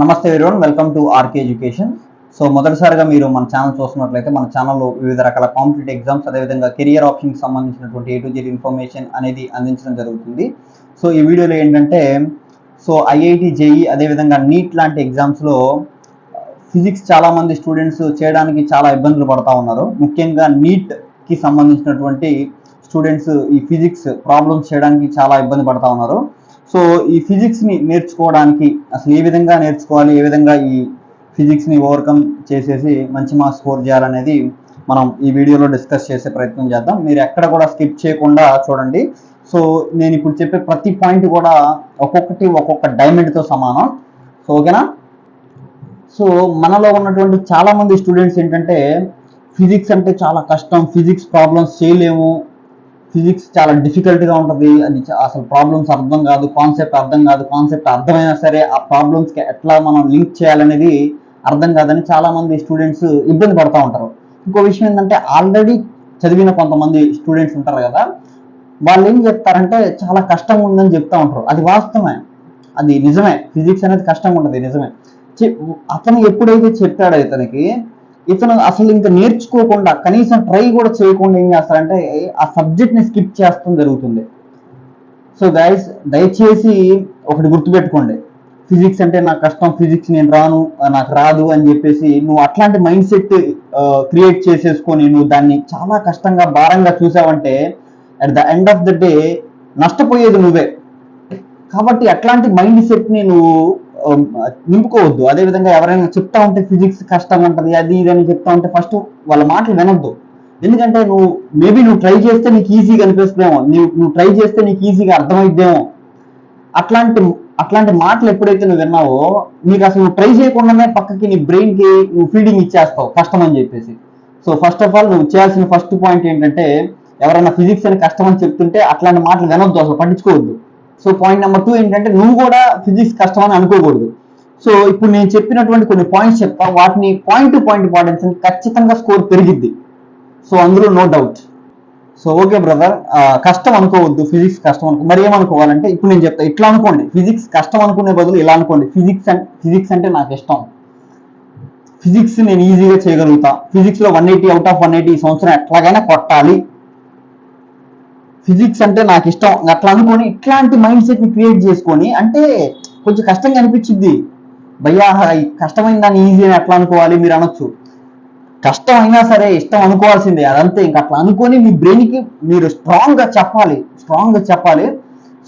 నమస్తే everyone welcome to RK education so మొదటిసారిగా మీరు మన ఛానల్ చూస్తున్నట్లయితే మన ఛానల్లో వివిధ రకాల కాంపిటేటివ్ ఎగ్జామ్స్ అదేవిధంగా కెరియర్ ఆప్షన్కి సంబంధించినటువంటి ఏ టు జెడ్ ఇన్ఫర్మేషన్ అనేది అందించడం జరుగుతుంది. సో ఈ వీడియోలో ఏంటంటే సో ఐఐటి జేఈ అదేవిధంగా నీట్ లాంటి ఎగ్జామ్స్లో ఫిజిక్స్ చాలామంది స్టూడెంట్స్ చేయడానికి చాలా ఇబ్బందులు పడతా ఉన్నారు. ముఖ్యంగా నీట్కి సంబంధించినటువంటి స్టూడెంట్స్ ఈ ఫిజిక్స్ ప్రాబ్లమ్స్ చేయడానికి చాలా ఇబ్బంది పడతా ఉన్నారు. సో ఈ ఫిజిక్స్ని నేర్చుకోవడానికి అసలు ఏ విధంగా నేర్చుకోవాలి ఏ విధంగా ఈ ఫిజిక్స్ని ఓవర్కమ్ చేసేసి మంచి మార్క్స్ స్కోర్ చేయాలనేది మనం ఈ వీడియోలో డిస్కస్ చేసే ప్రయత్నం చేద్దాం. మీరు ఎక్కడ కూడా స్కిప్ చేయకుండా చూడండి. సో నేను ఇప్పుడు చెప్పే ప్రతి పాయింట్ కూడా ఒక్కొక్కటి ఒక్కొక్క డైమండ్తో సమానం. సో ఓకేనా సో మనలో ఉన్నటువంటి చాలామంది స్టూడెంట్స్ ఏంటంటే ఫిజిక్స్ అంటే చాలా కష్టం ఫిజిక్స్ ప్రాబ్లమ్స్ చేయలేము. ఫిజిక్స్ చాలా డిఫికల్ట్గా ఉంటుంది. అది అసలు ప్రాబ్లమ్స్ అర్థం కాదు కాన్సెప్ట్ అర్థం కాదు కాన్సెప్ట్ అర్థమైనా సరే ఆ ప్రాబ్లమ్స్కి కి ఎట్లా మనం లింక్ చేయాలనేది అర్థం కాదని చాలామంది స్టూడెంట్స్ ఇబ్బంది పడుతూ ఉంటారు. ఇంకో విషయం ఏంటంటే ఆల్రెడీ చదివిన కొంతమంది స్టూడెంట్స్ ఉంటారు కదా వాళ్ళు ఏం చెప్తారంటే చాలా కష్టంగా ఉందని చెప్తా ఉంటారు. అది వాస్తవమే. అది నిజమే. ఫిజిక్స్ అనేది కష్టంగా ఉంటుంది నిజమే. అతను ఎప్పుడైతే చెప్పాడో ఇతనికి ఇతను అసలు ఇంకా నేర్చుకోకుండా కనీసం ట్రై కూడా చేయకుండా ఏం చేస్తారంటే ఆ సబ్జెక్ట్ని స్కిప్ చేస్తాం జరుగుతుంది. సో గైస్ దయచేసి ఒకటి గుర్తుపెట్టుకోండి. ఫిజిక్స్ అంటే నాకు కష్టం ఫిజిక్స్ నేను రాను నాకు రాదు అని చెప్పేసి నువ్వు అట్లాంటి మైండ్ సెట్ క్రియేట్ చేసేసుకొని నువ్వు దాన్ని చాలా కష్టంగా భారంగా చూసావంటే at the end of the day నష్టపోయేది నువ్వే. కాబట్టి అట్లాంటి మైండ్ సెట్ని నువ్వు నింపుకోవద్దు. అదే విధంగా ఎవరైనా చెప్తా ఉంటే ఫిజిక్స్ కష్టం ఉంటుంది అది ఇది అని చెప్తా ఉంటే ఫస్ట్ వాళ్ళ మాటలు వినొద్దు. ఎందుకంటే నువ్వు మేబీ నువ్వు ట్రై చేస్తే నీకు ఈజీగా అనిపిస్తుందేమో. నువ్వు నువ్వు ట్రై చేస్తే నీకు ఈజీగా అర్థమైద్దేమో. అట్లాంటి అట్లాంటి మాటలు ఎప్పుడైతే నువ్వు విన్నావో నీకు అసలు నువ్వు ట్రై చేయకుండానే పక్కకి నీ బ్రెయిన్కి నువ్వు ఫీడింగ్ ఇచ్చేస్తావు కష్టం అని చెప్పేసి. సో ఫస్ట్ ఆఫ్ ఆల్ నువ్వు చేయాల్సిన ఫస్ట్ పాయింట్ ఏంటంటే ఎవరైనా ఫిజిక్స్ అని కష్టం అని చెప్తుంటే అట్లాంటి మాటలు వినొద్దు అసలు పట్టించుకోవద్దు. సో పాయింట్ నెంబర్ టూ ఏంటంటే నువ్వు కూడా ఫిజిక్స్ కష్టం అని అనుకోకూడదు. సో ఇప్పుడు నేను చెప్పినటువంటి కొన్ని పాయింట్స్ చెప్తా. వాటిని పాయింట్ టు పాయింట్ ఇంపార్టెన్స్ ఖచ్చితంగా స్కోర్ పెరిగిద్ది. సో అందులో no doubt so okay brother కష్టం అనుకోవద్దు ఫిజిక్స్ కష్టం అనుకో. మరి ఏమనుకోవాలంటే ఇప్పుడు నేను చెప్తా ఇట్లా అనుకోండి. ఫిజిక్స్ కష్టం అనుకునే బదులు ఇలా అనుకోండి. ఫిజిక్స్ అండ్ ఫిజిక్స్ అంటే నాకు ఇష్టం. ఫిజిక్స్ నేను ఈజీగా చేయగలుగుతా. ఫిజిక్స్లో one eighty out of one eighty సంవత్సరం ఎట్లాగైనా కొట్టాలి. ఫిజిక్స్ అంటే నాకు ఇష్టం అట్లా అనుకొని ఇట్లాంటి మైండ్ సెట్ని క్రియేట్ చేసుకొని అంటే కొంచెం కష్టంగా అనిపించింది భయ్యా కష్టమైన దాన్ని ఈజీ అని ఎట్లా అనుకోవాలి మీరు అనొచ్చు. కష్టం అయినా సరే ఇష్టం అనుకోవాల్సిందే అదంతే. ఇంకా అట్లా అనుకొని మీ బ్రెయిన్కి మీరు స్ట్రాంగ్గా చెప్పాలి. స్ట్రాంగ్గా చెప్పాలి.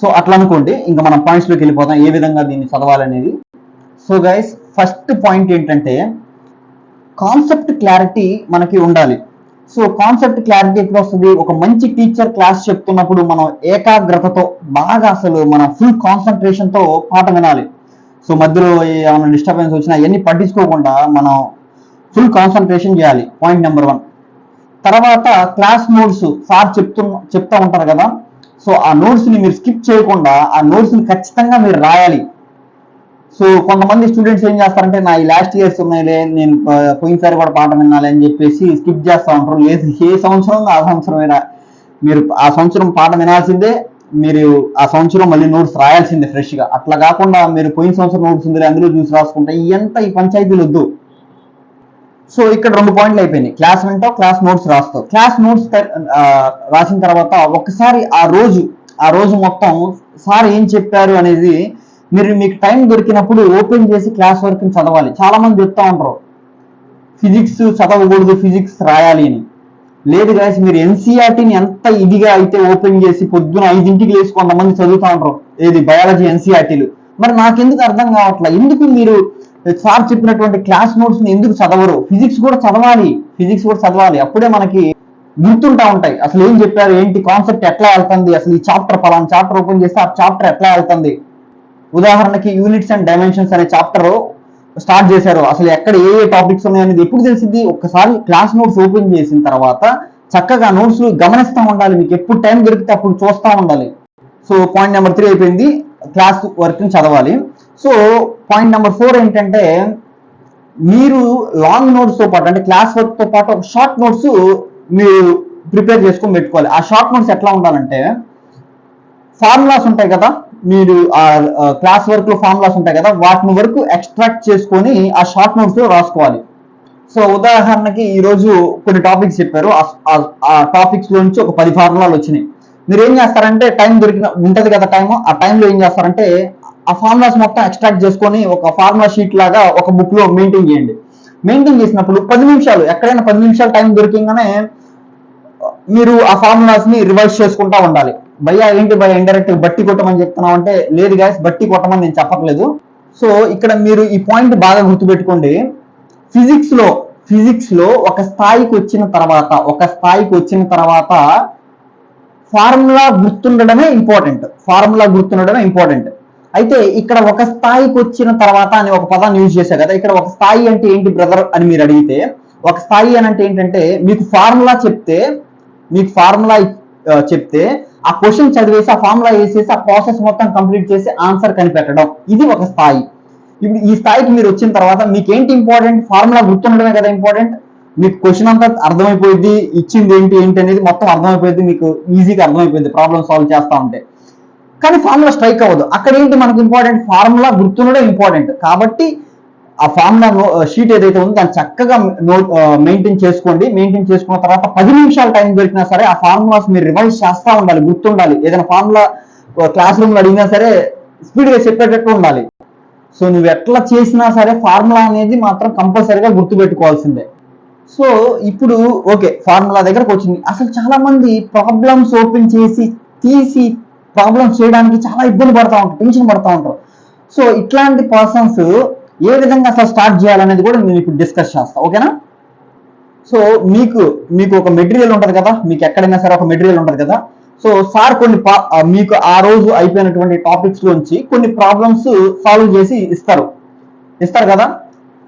సో అట్లా అనుకోండి ఇంకా మనం పాయింట్స్లోకి వెళ్ళిపోతాం ఏ విధంగా దీన్ని చదవాలనేది సో గైస్ ఫస్ట్ పాయింట్ ఏంటంటే కాన్సెప్ట్ క్లారిటీ మనకి ఉండాలి. సో కాన్సెప్ట్ క్లారిటీ ఎప్పుడు వస్తుంది? ఒక మంచి టీచర్ క్లాస్ చెప్తున్నప్పుడు మనం ఏకాగ్రతతో బాగా అసలు మన ఫుల్ కాన్సన్ట్రేషన్తో పాఠం వినాలి. సో మధ్యలో ఏమైనా డిస్టర్బెన్స్ వచ్చినా అవన్నీ పట్టించుకోకుండా మనం ఫుల్ కాన్సన్ట్రేషన్ చేయాలి. పాయింట్ నెంబర్ వన్ తర్వాత క్లాస్ నోట్స్ సార్ చెప్తు చెప్తా ఉంటారు కదా? సో ఆ నోట్స్ని మీరు స్కిప్ చేయకుండా ఆ నోట్స్ని ఖచ్చితంగా మీరు రాయాలి. సో కొంతమంది స్టూడెంట్స్ ఏం చేస్తారంటే నా ఈ లాస్ట్ ఇయర్స్ ఉన్నాయిలే నేను పోయినసారి కూడా పాట వినాలి అని చెప్పేసి స్కిప్ చేస్తా ఉంటారు. లేదు ఏ సంవత్సరం ఆ సంవత్సరమైనా మీరు ఆ సంవత్సరం పాట వినాల్సిందే మీరు ఆ సంవత్సరం మళ్ళీ నోట్స్ రాయాల్సిందే ఫ్రెష్గా. అట్లా కాకుండా మీరు పోయిన సంవత్సరం నోట్స్ ఉంది అందులో చూసి రాసుకుంటే ఎంత ఈ పంచాయతీలు వద్దు. సో ఇక్కడ రెండు పాయింట్లు అయిపోయినాయి. క్లాస్ వింటావు క్లాస్ నోట్స్ రాస్తావు. క్లాస్ నోట్స్ రాసిన తర్వాత ఒకసారి ఆ రోజు ఆ రోజు మొత్తం సార్ ఏం చెప్పారు అనేది మీరు మీకు టైం దొరికినప్పుడు ఓపెన్ చేసి క్లాస్ వర్క్ చదవాలి. చాలా మంది చెప్తా ఉంటారు ఫిజిక్స్ చదవకూడదు ఫిజిక్స్ రాయాలి అని. లేదు గాయస్ మీరు ఎన్సీఆర్టీని ఎంత ఇదిగా అయితే ఓపెన్ చేసి పొద్దున ఐదింటికి లేచి కొంతమంది చదువుతా ఉంటారు. ఏది బయాలజీ ఎన్సీఆర్టీలు మరి నాకెందుకు అర్థం కావట్లే? ఎందుకు మీరు సార్ చెప్పినటువంటి క్లాస్ నోట్స్ని ఎందుకు చదవరు? ఫిజిక్స్ కూడా చదవాలి. ఫిజిక్స్ కూడా చదవాలి. అప్పుడే మనకి గుర్తుంటా ఉంటాయి. అసలు ఏం చెప్పారు? ఏంటి? కాన్సెప్ట్ ఎట్లా వెళ్తుంది? అసలు ఈ చాప్టర్ పలానా చాప్టర్ ఓపెన్ చేస్తే ఆ చాప్టర్ ఎట్లా వెళ్తుంది? ఉదాహరణకి యూనిట్స్ అండ్ డైమెన్షన్స్ అనే చాప్టర్ స్టార్ట్ చేశారు. అసలు ఎక్కడ ఏ ఏ టాపిక్స్ ఉన్నాయనేది ఎప్పుడు తెలిసింది ఒక్కసారి క్లాస్ నోట్స్ ఓపెన్ చేసిన తర్వాత చక్కగా నోట్స్ గమనిస్తూ ఉండాలి. మీకు ఎప్పుడు టైం దొరికితే అప్పుడు చూస్తూ ఉండాలి. సో పాయింట్ నెంబర్ త్రీ అయిపోయింది. క్లాస్ వర్క్ని చదవాలి. సో పాయింట్ నెంబర్ ఫోర్ ఏంటంటే మీరు లాంగ్ నోట్స్తో పాటు అంటే క్లాస్ వర్క్తో పాటు ఒక షార్ట్ నోట్స్ మీరు ప్రిపేర్ చేసుకొని పెట్టుకోవాలి. ఆ షార్ట్ నోట్స్ ఎట్లా ఉండాలంటే ఫార్ములాస్ ఉంటాయి కదా మీరు ఆ క్లాస్ వర్క్లో ఫార్ములాస్ ఉంటాయి కదా వాటిని వరకు ఎక్స్ట్రాక్ట్ చేసుకొని ఆ షార్ట్ నోట్స్లో రాసుకోవాలి. సో ఉదాహరణకి ఈ రోజు కొన్ని టాపిక్స్ చెప్పారు. ఆ- టాపిక్స్లో నుంచి ఒక పది ఫార్ములాలు వచ్చినాయి. మీరు ఏం చేస్తారంటే టైం దొరికిన ఉంటది కదా టైం ఆ టైంలో ఏం చేస్తారంటే ఆ ఫార్ములాస్ మొత్తం ఎక్స్ట్రాక్ట్ చేసుకొని ఒక ఫార్ములా షీట్ లాగా ఒక బుక్లో మెయింటైన్ చేయండి. మెయింటైన్ చేసినప్పుడు పది నిమిషాలు ఎక్కడైనా పది నిమిషాలు టైం దొరికింగానే మీరు ఆ ఫార్ములాస్ని రివైజ్ చేసుకుంటా ఉండాలి. భయ్యా ఏంటి భయ ఇండైరెక్ట్ బట్టి కొట్టమని చెప్తున్నావు అంటే లేదు గాయస్ బట్టి కొట్టమని నేను చెప్పట్లేదు. సో ఇక్కడ మీరు ఈ పాయింట్ బాగా గుర్తుపెట్టుకోండి. ఫిజిక్స్లో ఫిజిక్స్లో ఒక స్థాయికి వచ్చిన తర్వాత ఒక స్థాయికి వచ్చిన తర్వాత ఫార్ములా గుర్తుండడమే ఇంపార్టెంట్ ఫార్ములా గుర్తుండడమే ఇంపార్టెంట్ అయితే ఇక్కడ ఒక స్థాయికి వచ్చిన తర్వాత అని ఒక పదాన్ని యూజ్ చేశారు కదా ఇక్కడ ఒక స్థాయి అంటే ఏంటి బ్రదర్ అని మీరు అడిగితే ఒక స్థాయి అని అంటే ఏంటంటే మీకు ఫార్ములా చెప్తే మీకు ఫార్ములా చెప్తే ఆ క్వశ్చన్ చదివేసి ఆ ఫార్ములా వేసేసి ఆ ప్రాసెస్ మొత్తం కంప్లీట్ చేసి ఆన్సర్ కనిపెట్టడం. ఇది ఒక స్థాయి. ఇప్పుడు ఈ స్థాయికి మీరు వచ్చిన తర్వాత మీకు ఏంటి ఇంపార్టెంట్? ఫార్ములా గుర్తుండడమే కదా ఇంపార్టెంట్? మీకు క్వశ్చన్ అంతా అర్థమైపోయింది ఇచ్చింది ఏంటి ఏంటి అనేది మొత్తం అర్థమైపోయింది మీకు ఈజీగా అర్థమైపోయింది ప్రాబ్లమ్ సాల్వ్ చేస్తా ఉంటే. కానీ ఫార్ములా స్ట్రైక్ అవ్వదు. అక్కడ ఏంటి మనకి ఇంపార్టెంట్? Formula గుర్తుండడం important. కాబట్టి ఆ ఫార్ములా షీట్ ఏదైతే ఉందో దాన్ని చక్కగా నోట్ మెయింటైన్ చేసుకోండి. మెయింటైన్ చేసుకున్న తర్వాత పది నిమిషాల టైం దొరికినా సరే ఆ ఫార్ములాస్ మీరు రివైజ్ చేస్తా ఉండాలి. గుర్తుండాలి. ఏదైనా ఫార్ములా క్లాస్ రూమ్లో అడిగినా సరే స్పీడ్గా చెప్పేటట్టు ఉండాలి. సో నువ్వు ఎట్లా చేసినా సరే ఫార్ములా అనేది మాత్రం కంపల్సరీగా గుర్తుపెట్టుకోవాల్సిందే. సో ఇప్పుడు ఓకే ఫార్ములా దగ్గరకు వచ్చింది. అసలు చాలా మంది ప్రాబ్లమ్స్ ఓపెన్ చేసి తీసి ప్రాబ్లమ్స్ చేయడానికి చాలా ఇబ్బంది పడతా ఉంటారు టెన్షన్ పడతా ఉంటారు. సో ఇట్లాంటి పర్సన్స్ ఏ విధంగా అసలు స్టార్ట్ చేయాలనేది కూడా నేను ఇప్పుడు డిస్కస్ చేస్తా ఓకేనా సో మీకు మీకు ఒక మెటీరియల్ ఉంటుంది కదా? మీకు ఎక్కడైనా సరే ఒక మెటీరియల్ ఉంటుంది కదా? సో సార్ కొన్ని పా- మీకు ఆ రోజు అయిపోయినటువంటి టాపిక్స్ లోంచి కొన్ని ప్రాబ్లమ్స్ సాల్వ్ చేసి ఇస్తారు. ఇస్తారు కదా?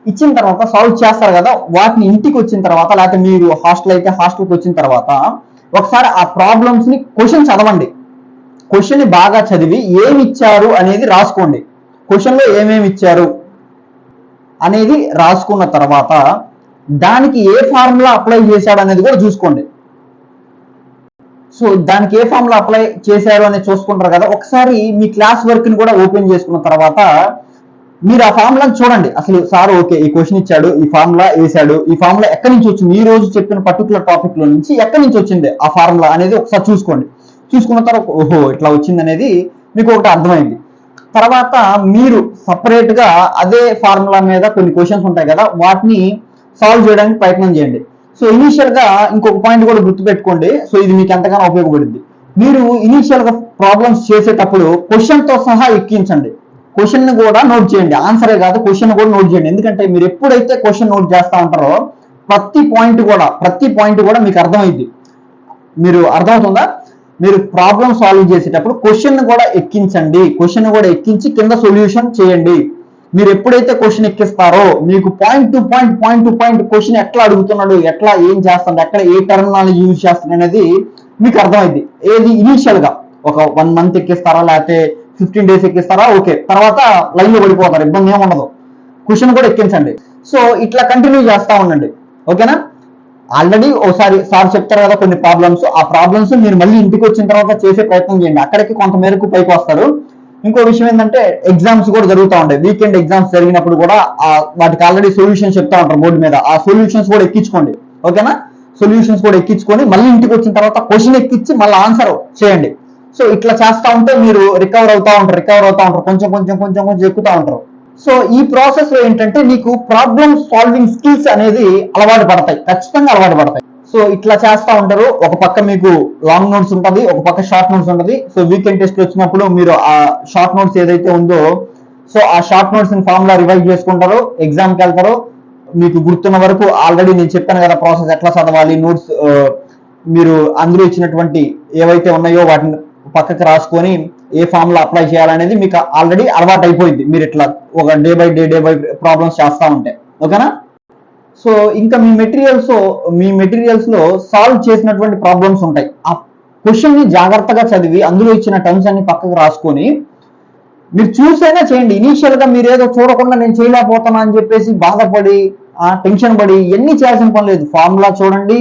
ఇచ్చిన తర్వాత సాల్వ్ చేస్తారు కదా? వాటిని ఇంటికి వచ్చిన తర్వాత లేకపోతే మీరు హాస్టల్ అయితే హాస్టల్కి వచ్చిన తర్వాత ఒకసారి ఆ ప్రాబ్లమ్స్ని క్వశ్చన్ చదవండి. క్వశ్చన్ని బాగా చదివి ఏమి ఇచ్చారు అనేది రాసుకోండి. క్వశ్చన్లో ఏమేమి ఇచ్చారు? అనేది రాసుకున్న తర్వాత దానికి ఏ ఫార్ములా అప్లై చేశాడు అనేది కూడా చూసుకోండి. సో దానికి ఏ ఫార్ములా అప్లై చేశారు అనేది చూసుకుంటారు కదా. ఒకసారి మీ క్లాస్ వర్క్ని కూడా ఓపెన్ చేసుకున్న తర్వాత మీరు ఆ ఫార్ములాని చూడండి. అసలు సార్ ఓకే ఈ క్వశ్చన్ ఇచ్చాడు ఈ ఫార్ములా వేసాడు ఈ ఫార్ములా ఎక్కడి నుంచి వచ్చింది ఈ రోజు చెప్పిన పర్టికులర్ టాపిక్లో నుంచి ఎక్కడి నుంచి వచ్చింది ఆ ఫార్ములా అనేది ఒకసారి చూసుకోండి. చూసుకున్న తర్వాత ఓహో ఇట్లా వచ్చింది అనేది మీకు ఒకటి అర్థమైంది. తర్వాత మీరు సపరేట్గా అదే ఫార్ములా మీద కొన్ని క్వశ్చన్స్ ఉంటాయి కదా వాటిని సాల్వ్ చేయడానికి ప్రయత్నం చేయండి. సో ఇనీషియల్గా ఇంకొక పాయింట్ కూడా గుర్తుపెట్టుకోండి. సో ఇది మీకు ఎంతగానో ఉపయోగపడుద్ది మీరు ఇనీషియల్గా ప్రాబ్లమ్స్ చేసేటప్పుడు క్వశ్చన్తో సహా ఎక్కించండి. క్వశ్చన్ని కూడా నోట్ చేయండి. ఆన్సరే కాదు క్వశ్చన్ కూడా నోట్ చేయండి. ఎందుకంటే మీరు ఎప్పుడైతే క్వశ్చన్ నోట్ చేస్తా ఉంటారో ప్రతి పాయింట్ కూడా ప్రతి పాయింట్ కూడా మీకు అర్థమైంది మీరు అర్థమవుతుందా? మీరు ప్రాబ్లం సాల్వ్ చేసేటప్పుడు క్వశ్చన్ కూడా ఎక్కించండి. క్వశ్చన్ కూడా ఎక్కించి కింద సొల్యూషన్ చేయండి. మీరు ఎప్పుడైతే క్వశ్చన్ ఎక్కిస్తారో మీకు point to point point to point question ఎట్లా అడుగుతున్నాడు ఎట్లా ఏం చేస్తాడు ఎక్కడ ఏ టర్మినాలజీ యూజ్ చేస్తాడు అనేది మీకు అర్థమైంది. ఏది ఇనీషియల్గా ఒక వన్ మంత్ ఎక్కిస్తారా లేకపోతే ఫిఫ్టీన్ డేస్ ఎక్కిస్తారా? ఓకే తర్వాత లైన్లో పడిపోతారు. ఇబ్బంది ఏమి ఉండదు. క్వశ్చన్ కూడా ఎక్కించండి. సో ఇట్లా కంటిన్యూ చేస్తా ఉండండి. ఓకేనా ఆల్రెడీ ఒకసారి సార్ చెప్తారు కదా కొన్ని ప్రాబ్లమ్స్ ఆ ప్రాబ్లమ్స్ మీరు మళ్ళీ ఇంటికి వచ్చిన తర్వాత చేసే ప్రయత్నం చేయండి. అక్కడికి కొంత మేరకు పైకి వస్తారు. ఇంకో విషయం ఏంటంటే ఎగ్జామ్స్ కూడా జరుగుతూ ఉంటాయి. వీకెండ్ ఎగ్జామ్స్ జరిగినప్పుడు కూడా ఆ వాటికి ఆల్రెడీ సొల్యూషన్స్ చెప్తా ఉంటారు బోర్డు మీద. ఆ సొల్యూషన్స్ కూడా ఎక్కించుకోండి. ఓకేనా? సొల్యూషన్స్ కూడా ఎక్కించుకొని మళ్ళీ ఇంటికి వచ్చిన తర్వాత క్వశ్చన్ ఎక్కించి మళ్ళీ ఆన్సర్ చేయండి. సో ఇట్లా చేస్తా ఉంటే మీరు రికవర్ అవుతా ఉంటారు రికవర్ అవుతా ఉంటారు. కొంచెం కొంచెం కొంచెం కొంచెం ఎక్కుతూ ఉంటారు. సో ఈ ప్రాసెస్లో ఏంటంటే మీకు ప్రాబ్లమ్ సాల్వింగ్ స్కిల్స్ అనేది అలవాటు పడతాయి. ఖచ్చితంగా అలవాటు పడతాయి. సో ఇట్లా చేస్తా ఉంటారు ఒక పక్క మీకు లాంగ్ నోట్స్ ఉంటుంది ఒక పక్క షార్ట్ నోట్స్ ఉంటుంది. సో వీకెండ్ టెస్ట్ వచ్చినప్పుడు మీరు ఆ షార్ట్ నోట్స్ ఏదైతే ఉందో సో ఆ షార్ట్ నోట్స్ని ఫార్ములా రివైజ్ చేసుకుంటారు ఎగ్జామ్కి వెళ్తారు. మీకు గుర్తున్న వరకు ఆల్రెడీ నేను చెప్పాను కదా ప్రాసెస్ ఎట్లా చదవాలి నోట్స్ మీరు అందరూ ఇచ్చినటువంటి ఏవైతే ఉన్నాయో వాటిని పక్కకి రాసుకొని ఏ ఫార్ములా అప్లై చేయాలనేది మీకు ఆల్రెడీ అలవాటు అయిపోయింది. మీరు ఇట్లా ఒక day by day day by problems చేస్తా ఉంటే. ఓకేనా సో ఇంకా మీ మెటీరియల్స్ మీ మెటీరియల్స్లో సాల్వ్ చేసినటువంటి ప్రాబ్లమ్స్ ఉంటాయి. ఆ క్వశ్చన్ని జాగ్రత్తగా చదివి అందులో ఇచ్చిన టర్మ్స్ అన్ని పక్కకు రాసుకొని మీరు చూసైనా చేయండి. ఇనీషియల్గా మీరు ఏదో చూడకుండా నేను చేయలేకపోతున్నా అని చెప్పేసి బాధపడి టెన్షన్ పడి ఎన్ని చేయాల్సిన పని లేదు. ఫార్ములా చూడండి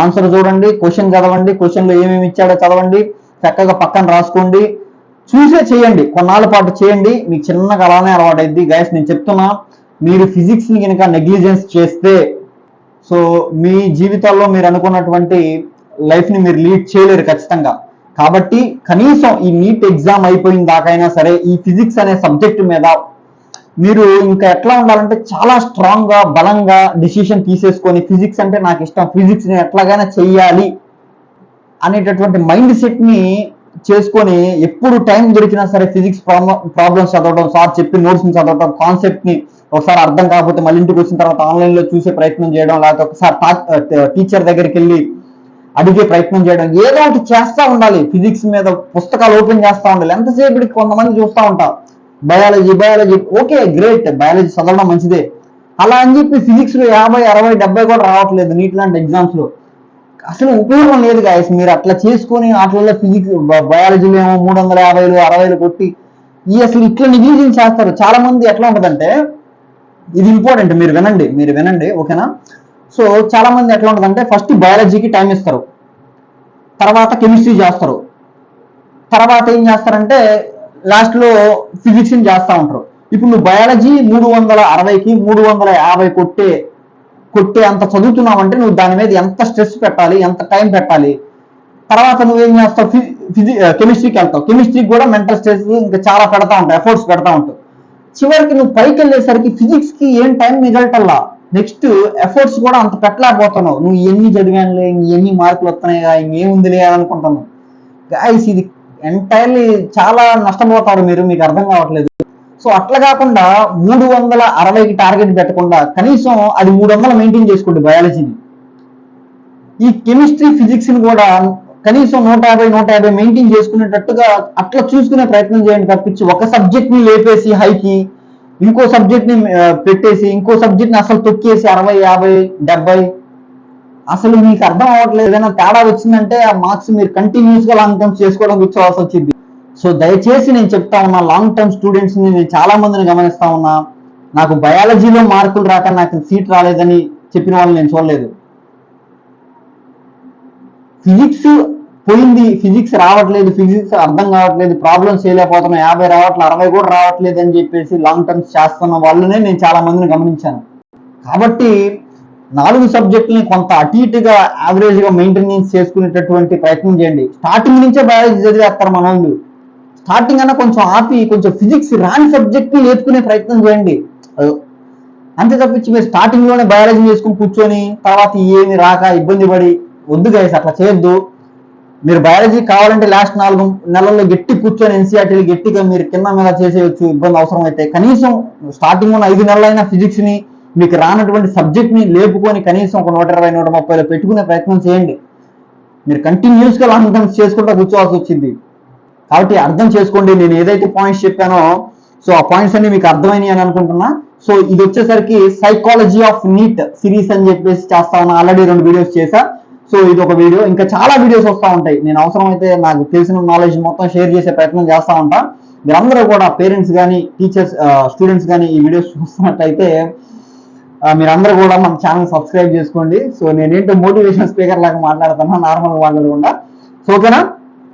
ఆన్సర్ చూడండి క్వశ్చన్ చదవండి క్వశ్చన్లో ఏమేమి ఇచ్చాడో చదవండి చక్కగా పక్కన రాసుకోండి. చూసే చేయండి. కొన్నాళ్ళ పాటు చేయండి. మీకు చిన్నగా అలానే అలవాటు అయింది గైస్ నేను చెప్తున్నా మీరు ఫిజిక్స్ని కనుక నెగ్లిజెన్స్ చేస్తే సో మీ జీవితాల్లో మీరు అనుకున్నటువంటి లైఫ్ని మీరు లీడ్ చేయలేరు ఖచ్చితంగా. కాబట్టి కనీసం ఈ నీట్ ఎగ్జామ్ అయిపోయిన దాకైనా సరే ఈ ఫిజిక్స్ అనే సబ్జెక్ట్ మీద మీరు ఇంకా ఎట్లా ఉండాలంటే చాలా స్ట్రాంగ్గా బలంగా డిసిషన్ తీసేసుకొని ఫిజిక్స్ అంటే నాకు ఇష్టం ఫిజిక్స్ని ఎట్లాగైనా చెయ్యాలి అనేటటువంటి మైండ్ సెట్ని చేసుకొని ఎప్పుడు టైం దొరికినా సరే ఫిజిక్స్ ప్రాబ్లమ్స్ చదవడం సార్ చెప్పి నోట్స్ని చదవడం కాన్సెప్ట్ని ఒకసారి అర్థం కాకపోతే మళ్ళీ ఇంటికి వచ్చిన తర్వాత ఆన్లైన్లో చూసే ప్రయత్నం చేయడం లేకపోతే ఒకసారి టీచర్ దగ్గరికి వెళ్ళి అడిగే ప్రయత్నం చేయడం ఏదో ఒకటి చేస్తా ఉండాలి. ఫిజిక్స్ మీద పుస్తకాలు ఓపెన్ చేస్తా ఉండాలి. ఎంతసేపటికి కొంతమంది చూస్తూ ఉంటాం biology biology okay great. Biology చదవడం మంచిదే. అలా అని చెప్పి ఫిజిక్స్లో యాభై అరవై డెబ్బై కూడా రావట్లేదు నీట్ లాంటి ఎగ్జామ్స్లో. అసలు ఉపయోగం లేదు గాయస్ మీరు అట్లా చేసుకొని వాటిల్లో ఫిజిక్స్ బయాలజీలో ఏమో మూడు వందల యాభైలు అరవైలు కొట్టి ఈ అసలు ఇట్లా నిగ్లిజెన్స్ చేస్తారు. చాలా మంది ఎట్లా ఉంటుందంటే ఇది ఇంపార్టెంట్ మీరు వినండి మీరు వినండి ఓకేనా సో చాలా మంది ఎట్లా ఉంటుందంటే ఫస్ట్ బయాలజీకి టైం ఇస్తారు. తర్వాత కెమిస్ట్రీ చేస్తారు. తర్వాత ఏం చేస్తారంటే లాస్ట్లో ఫిజిక్స్ని చేస్తూ చేస్తా ఉంటారు. ఇప్పుడు నువ్వు బయాలజీ మూడు వందల అరవైకి మూడు వందల యాభై కొట్టే కొట్టే అంత చదువుతున్నావంటే నువ్వు దాని మీద ఎంత స్ట్రెస్ పెట్టాలి ఎంత టైం పెట్టాలి? తర్వాత నువ్వేం చేస్తావు? ఫిజి కెమిస్ట్రీకి వెళ్తావు. కెమిస్ట్రీకి కూడా మెంటల్ స్ట్రెస్ ఇంకా చాలా పెడతా ఉంటావు ఎఫర్ట్స్ పెడతా ఉంటావు చివరికి నువ్వు పైకి వెళ్ళేసరికి ఫిజిక్స్కి ఏం టైం మిగలటల్లా నెక్స్ట్ ఎఫర్ట్స్ కూడా అంత పెట్టలేకపోతున్నావు. నువ్వు ఎన్ని చదివానులే ఎన్ని మార్కులు వస్తున్నాయిగా ఇంకేముందిలే అనుకుంటున్నావు. గాయస్ ఇది ఎంటైర్లీ చాలా నష్టపోతారు మీరు మీకు అర్థం కావట్లేదు. సో అట్లా కాకుండా మూడు వందల అరవైకి టార్గెట్ పెట్టకుండా కనీసం అది మూడు వందలు మెయింటైన్ చేసుకోండి బయాలజీని ఈ కెమిస్ట్రీ ఫిజిక్స్ని కూడా కనీసం నూట యాభై నూట యాభై మెయింటైన్ చేసుకునేటట్టుగా అట్లా చూసుకునే ప్రయత్నం చేయండి తప్పించి ఒక సబ్జెక్ట్ని లేపేసి హైకి ఇంకో సబ్జెక్ట్ని పెట్టేసి ఇంకో సబ్జెక్ట్ని అసలు తొక్కేసి అరవై యాభై డెబ్బై. అసలు మీకు అర్థం అవ్వట్లేదు. ఏదైనా తేడా వచ్చిందంటే ఆ మార్క్స్ మీరు కంటిన్యూస్గా లాంగ్ టర్మ్స్ చేసుకోవడం కూర్చోవాల్సి వచ్చింది సో దయచేసి నేను చెప్తా ఉన్నా లాంగ్ టర్మ్ స్టూడెంట్స్ని నేను చాలా మందిని గమనిస్తా ఉన్నా నాకు బయాలజీలో మార్కులు రాక నాకు సీట్ రాలేదని చెప్పిన వాళ్ళని నేను చూడలేదు. ఫిజిక్స్ పోయింది ఫిజిక్స్ రావట్లేదు ఫిజిక్స్ అర్థం కావట్లేదు ప్రాబ్లమ్స్ చేయలేకపోతున్నా యాభై రావట్లేదు అరవై కూడా రావట్లేదు అని చెప్పేసి లాంగ్ టర్మ్స్ చేస్తున్న వాళ్ళనే నేను చాలా మందిని గమనించాను. కాబట్టి నాలుగు సబ్జెక్టులని కొంత అటు ఇటుగా యావరేజ్గా మెయింటెనెన్స్ చేసుకునేటటువంటి ప్రయత్నం చేయండి. స్టార్టింగ్ నుంచే బయాలజీ చదివేస్తారు మన వాళ్ళు స్టార్టింగ్ అన్న కొంచెం ఆపి కొంచెం ఫిజిక్స్ రాని సబ్జెక్ట్ నేర్చుకునే ప్రయత్నం చేయండి. అంతే తప్పించి మీరు స్టార్టింగ్లోనే బయాలజీ చేసుకుని కూర్చొని తర్వాత ఏమి రాక ఇబ్బంది పడి వద్దు గైస్ అట్లా చేయొద్దు. మీరు బయాలజీ కావాలంటే లాస్ట్ నాలుగు నెలల్లో గట్టి కూర్చొని ఎన్సీఆర్టీలు గట్టిగా మీరు కింద మీద చేసేయచ్చు ఇబ్బంది అవసరం అయితే కనీసం స్టార్టింగ్ ఉన్న ఐదు నెలలైనా ఫిజిక్స్ని మీకు రానటువంటి సబ్జెక్ట్ని లేపుకొని కనీసం ఒక నూట ఇరవై నూట ముప్పైలో పెట్టుకునే ప్రయత్నం చేయండి. మీరు కంటిన్యూస్గా లాంగ్ టర్మ్స్ చేసుకుంటూ కూర్చోవాల్సి వచ్చింది. కాబట్టి అర్థం చేసుకోండి నేను ఏదైతే పాయింట్స్ చెప్పానో సో ఆ పాయింట్స్ అన్ని మీకు అర్థమైనాయి అని అనుకుంటున్నా. సో ఇది వచ్చేసరికి సైకాలజీ ఆఫ్ నీట్ సిరీస్ అని చెప్పేసి చేస్తా ఉన్నా ఆల్రెడీ రెండు వీడియోస్ చేశా. సో ఇది ఒక వీడియో ఇంకా చాలా వీడియోస్ వస్తూ ఉంటాయి. నేను అవసరమైతే నాకు తెలిసిన నాలెడ్జ్ మొత్తం షేర్ చేసే ప్రయత్నం చేస్తా ఉంటా. మీరందరూ కూడా పేరెంట్స్ కానీ టీచర్స్ స్టూడెంట్స్ కానీ ఈ వీడియోస్ చూస్తున్నట్టయితే మీరందరూ కూడా మన ఛానల్ సబ్స్క్రైబ్ చేసుకోండి. సో నేనేంటో మోటివేషన్ స్పీకర్ లాగా మాట్లాడుతున్నా నార్మల్ మాట్లాడకుండా సో ఓకేనా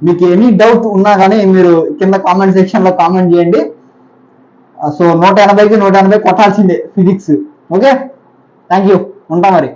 మీకు ఎనీ డౌట్ ఉన్నా కానీ మీరు కింద కామెంట్ సెక్షన్లో కామెంట్ చేయండి. సో నూట ఎనభైకి నూట ఎనభై కొట్టాల్సిందే ఫిజిక్స్ ఓకే థ్యాంక్ యూ ఉంటా మరి.